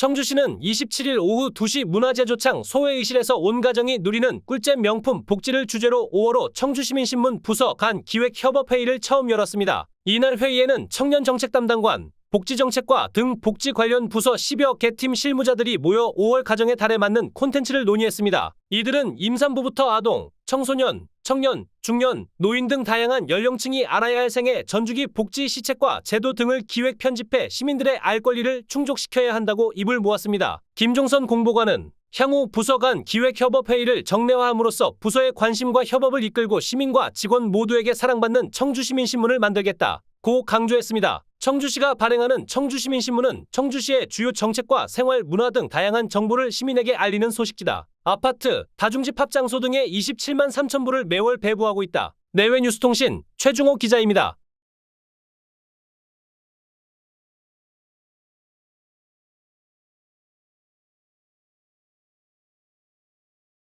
청주시는 27일 오후 2시 문화재조창 소회의실에서 온 가정이 누리는 꿀잼 명품 복지를 주제로 5월호 청주시민신문 부서 간 기획협업회의를 처음 열었습니다. 이날 회의에는 청년정책 담당관, 복지정책과 등 복지 관련 부서 10여 개 팀 실무자들이 모여 5월 가정의 달에 맞는 콘텐츠를 논의했습니다. 이들은 임산부부터 아동, 청소년, 청년, 중년, 노인 등 다양한 연령층이 알아야 할 생애 전주기 복지 시책과 제도 등을 기획 편집해 시민들의 알 권리를 충족시켜야 한다고 입을 모았습니다. 김종선 공보관은 향후 부서 간 기획협업회의를 정례화함으로써 부서의 관심과 협업을 이끌고 시민과 직원 모두에게 사랑받는 청주시민신문을 만들겠다. 고 강조했습니다. 청주시가 발행하는 청주시민신문은 청주시의 주요 정책과 생활, 문화 등 다양한 정보를 시민에게 알리는 소식지다. 아파트, 다중집 합 장소 등의 27만 3천 부를 매월 배부하고 있다. 내외뉴스통신 최중호 기자입니다.